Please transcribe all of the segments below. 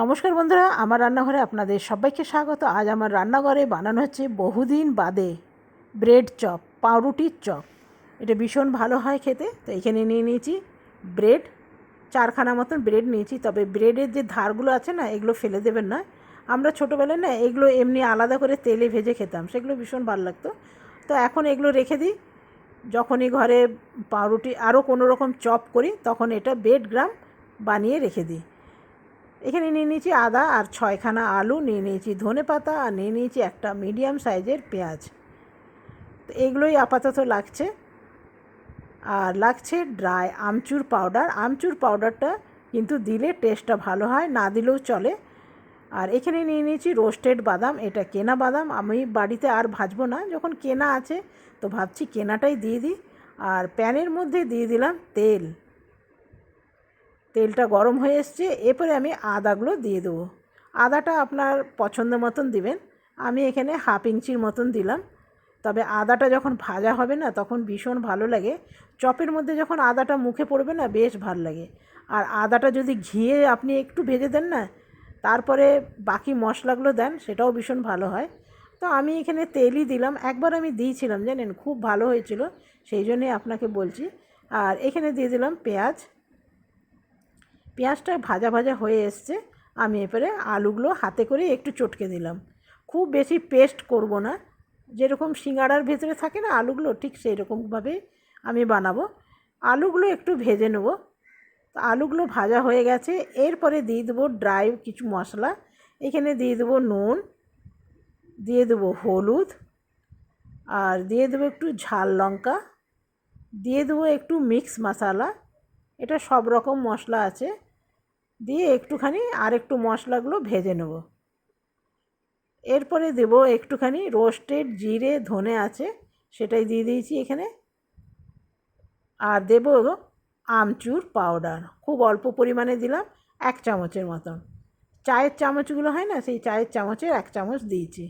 নমস্কার বন্ধুরা, আমার রান্নাঘরে আপনাদের সবাইকে স্বাগত। আজ আমার রান্নাঘরে বানানো হচ্ছে বহুদিন বাদে ব্রেড চপ, পাউরুটির চপ। এটা ভীষণ ভালো হয় খেতে, তো এখানে নিয়ে নিয়েছি ব্রেড। চারখানা মতন ব্রেড নিয়েছি, তবে ব্রেডের যে ধারগুলো আছে না, এগুলো ফেলে দেবেন না। আমরা ছোটোবেলায় না, এগুলো এমনি আলাদা করে তেলে ভেজে খেতাম, সেগুলো ভীষণ ভালো লাগতো। তো এখন এগুলো রেখে দিই। যখনই ঘরে পাউরুটি আরও কোনো রকম চপ করি, তখন এটা ব্রেড গ্রাম বানিয়ে রেখে দিই। এখানে নিয়ে নিয়েছি আদা আর ছয়খানা আলু, নিয়ে নিয়েছি ধনে পাতা আর নিয়ে নিয়েছি একটা মিডিয়াম সাইজের পেঁয়াজ। তো এগুলোই আপাতত লাগছে। আর লাগছে ড্রাই আমচুর পাউডার। আমচুর পাউডারটা কিন্তু দিলে টেস্টটা ভালো হয়, না দিলেও চলে। আর এখানে নিয়ে নিয়েছি রোস্টেড বাদাম, এটা কেনা বাদাম। আমি বাড়িতে আর ভাজবো না, যখন কেনা আছে তো ভাবছি কেনাটাই দিয়ে দিই। আর প্যানের মধ্যে দিয়ে দিলাম তেল। তেলটা গরম হয়ে এসছে, এরপরে আমি আদাগুলো দিয়ে দেবো। আদাটা আপনার পছন্দ মতন দিবেন। আমি এখানে হাফ ইঞ্চির মতন দিলাম। তবে আদাটা যখন ভাজা হবে না, তখন ভীষণ ভালো লাগে। চপের মধ্যে যখন আদাটা মুখে পড়বে না, বেশ ভালো লাগে। আর আদাটা যদি ঘিয়ে আপনি একটু ভেজে দেন না, তারপরে বাকি মশলাগুলো দেন, সেটাও ভীষণ ভালো হয়। তো আমি এখানে তেলই দিলাম। একবার আমি দিয়েছিলাম, জানেন, খুব ভালো হয়েছিল, সেই জন্যে আপনাকে বলছি। আর এখানে দিয়ে দিলাম পেঁয়াজ। পেঁয়াজটা ভাজা ভাজা হয়ে এসছে, আমি এরপরে আলুগুলো হাতে করে একটু চটকে দিলাম খুব বেশি পেস্ট করব না, যেরকম সিঙ্গাড়ার ভেতরে থাকে না আলুগুলো, ঠিক সেই রকমভাবে আমি বানাবো। আলুগুলো একটু ভেজে নেব। আলুগুলো ভাজা হয়ে গেছে, এরপরে দিয়ে দেবো ড্রাই কিছু মশলা। এখানে দিয়ে দেবো নুন, দিয়ে দেবো হলুদ, আর দিয়ে দেবো একটু ঝাল লঙ্কা, দিয়ে দেবো একটু মিক্স মশলা এটা সব রকম মশলা আছে। দিয়ে একটুখানি আর একটু মশলাগুলো ভেজে নেব। এরপরে দেব একটুখানি রোস্টেড জিরে ধনে আছে, সেটাই দিয়ে দিয়েছি এখানে। আর দেব আমচুর পাউডার, খুব অল্প পরিমাণে দিলাম, এক চামচের মতন। চায়ের চামচগুলো হয় না, সেই চায়ের চামচের এক চামচ দিয়েছি।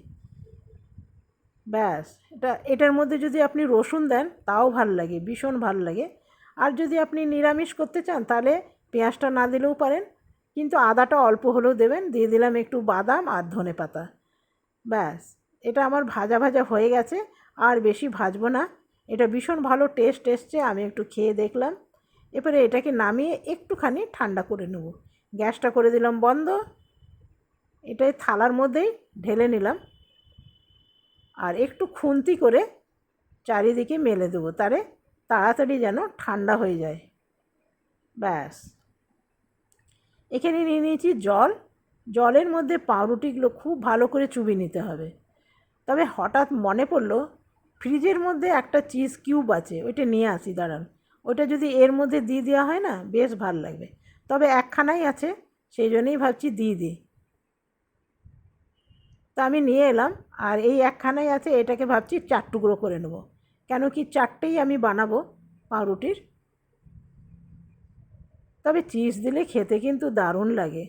ব্যাস, এটা, এটার মধ্যে যদি আপনি রসুন দেন, তাও ভালো লাগে, ভীষণ ভালো লাগে। আর যদি আপনি নিরামিষ করতে চান, তাহলে পেঁয়াজটা না দিলেও পারেন। কিন্তু আদাটা অল্প হলেও দেবেন। দিয়ে দিলাম একটু বাদাম আর ধনে পাতা। ব্যাস, এটা আমার ভাজা ভাজা হয়ে গেছে। আর বেশি ভাজবো না। এটা ভীষণ ভালো টেস্ট এসছে, আমি একটু খেয়ে দেখলাম। এরপরে এটাকে নামিয়ে একটুখানি ঠান্ডা করে নেব। গ্যাসটা করে দিলাম বন্ধ। এটাই থালার মধ্যেই ঢেলে নিলাম। আর একটু খুন্তি করে চারিদিকে মেলে দেবো। তারে তাড়াতাড়ি যেন ঠান্ডা হয়ে যায়। ব্যাস। এখানে নিয়ে নিয়েছি জল। জলের মধ্যে পাউরুটিগুলো খুব ভালো করে চুবি নিতে হবে। তবে হঠাৎ মনে পড়ল, ফ্রিজের মধ্যে একটা চিজ কিউব আছে, ওইটা নিয়ে আসি, দাঁড়ান। ওইটা যদি এর মধ্যে দিয়ে দেওয়া হয় না, বেশ ভালো লাগবে। তবে একখানাই আছে, সেই জন্যই ভাবছি দিয়ে দিই। তা আমি নিয়ে এলাম, আর এই একখানাই আছে, এটাকে ভাবছি চার টুকরো করে নেব। কেন কি চারটেই আমি বানাবো পাউরুটির? তবে চিজ দিলে খেতে কিন্তু দারুণ লাগে।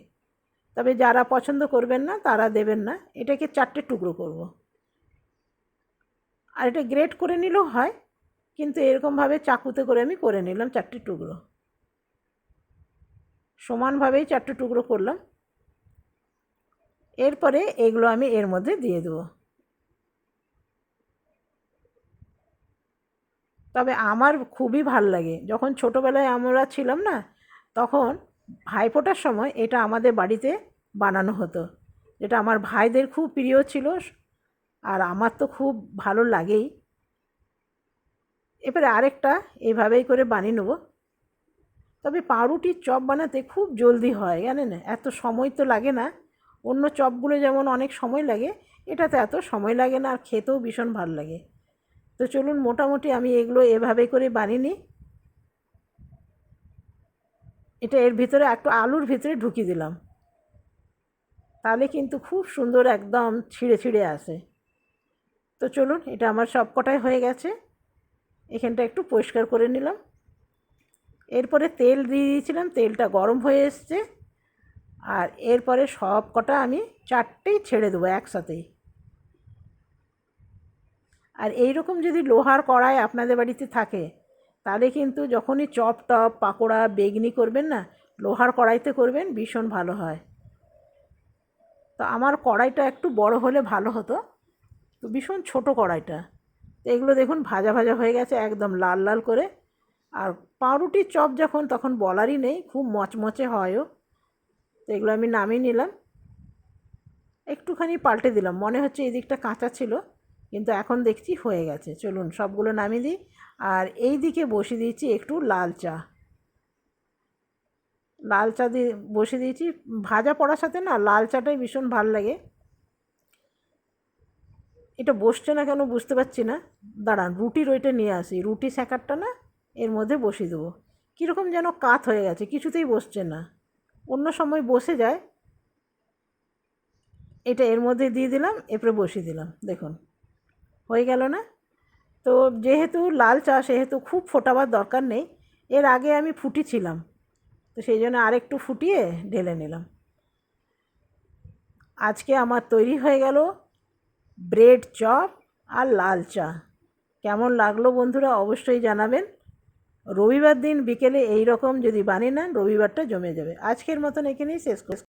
তবে যারা পছন্দ করবেন না, তারা দেবেন না। এটাকে চারটে টুকরো করব। আর এটা গ্রেট করে নিলেও হয়, কিন্তু এরকমভাবে চাকুতে করে আমি করে নিলাম চারটে টুকরো। সমানভাবেই চারটে টুকরো করলাম। এরপরে এগুলো আমি এর মধ্যে দিয়ে দেবো। তবে আমার খুবই ভালো লাগে। যখন ছোটোবেলায় আমরা ছিলাম না, তখন ভাইফোঁটার সময় এটা আমাদের বাড়িতে বানানো হতো। যেটা আমার ভাইদের খুব প্রিয় ছিল আর আমার তো খুব ভালো লাগেই। এবারে আরেকটা এইভাবেই করে বানিয়ে নেব। তবে পাউরুটির চপ বানাতে খুব জলদি হয়, জানেন? এত সময় তো লাগে না। অন্য চপগুলো যেমন অনেক সময় লাগে, এটাতে এত সময় লাগে না আর খেতেও ভীষণ ভালো লাগে। তো চলুন মোটামুটি আমি এগুলো এভাবে করে বানিয়ে নিই। এটা এর ভিতরে একটু আলুর ভিতরে ঢুকিয়ে দিলাম। তাহলে কিন্তু খুব সুন্দর একদম ছিঁড়ে ছিঁড়ে আসে। তো চলুন, এটা আমার সব কটাই হয়ে গেছে। এখানটা একটু পরিষ্কার করে নিলাম। এরপরে তেল দিয়ে দিয়েছিলাম, তেলটা গরম হয়ে এসছে। আর এরপরে সব কটা আমি চারটেই ছেড়ে দেবো একসাথেই। আর এই রকম যদি লোহার কড়াই আপনাদের বাড়িতে থাকে, তাহলে কিন্তু যখনই চপ টপ, পাকোড়া, বেগনি করবেন না, লোহার কড়াইতে করবেন, ভীষণ ভালো হয়। তো আমার কড়াইটা একটু বড় হলে ভালো হতো, তো ভীষণ ছোট কড়াইটা। তো এগুলো দেখুন ভাজা ভাজা হয়ে গেছে, একদম লাল লাল করে। আর পাউরুটির চপ যখন, তখন বলারই নেই, খুব মচমচে হয়ও। তো এগুলো আমি নামিয়ে নিলাম। একটুখানি পাল্টে দিলাম, মনে হচ্ছে এই দিকটা কাঁচা ছিল। কিন্তু এখন দেখছি হয়ে গেছে। চলুন সবগুলো নামিয়ে দিই। আর এই দিকে বসিয়ে দিয়েছি একটু লাল চা। লাল চা দিয়ে বসিয়ে দিয়েছি। ভাজা পড়ার সাথে না লাল চাটাই ভীষণ ভালো লাগে। এটা বসছে না কেন বুঝতে পারছি না। দাঁড়ান, রুটির ওইটা নিয়ে আসি। রুটি স্যাকারটা না, এর মধ্যে বসিয়ে দেবো। কীরকম যেন কাত হয়ে গেছে, কিছুতেই বসছে না। অন্য সময় বসে যায়। এটা এর মধ্যে দিয়ে দিলাম, এরপরে বসিয়ে দিলাম। দেখুন। হয়ে গেল না? তো যেহেতু লাল চা, সেহেতু খুব ফোটাবার দরকার নেই। এর আগে আমি ফুটিছিলাম। তো সেই জন্য আরেকটু ফুটিয়ে ঢেলে নিলাম। আজকে আমার তৈরি হয়ে গেল ব্রেড চপ আর লাল চা। কেমন লাগল বন্ধুরা অবশ্যই জানাবেন। রবিবার দিন বিকেলে এই রকম যদি বানিয়ে নেন, রবিবারটা জমে যাবে। আজকের মতন এখানেই শেষ করছি।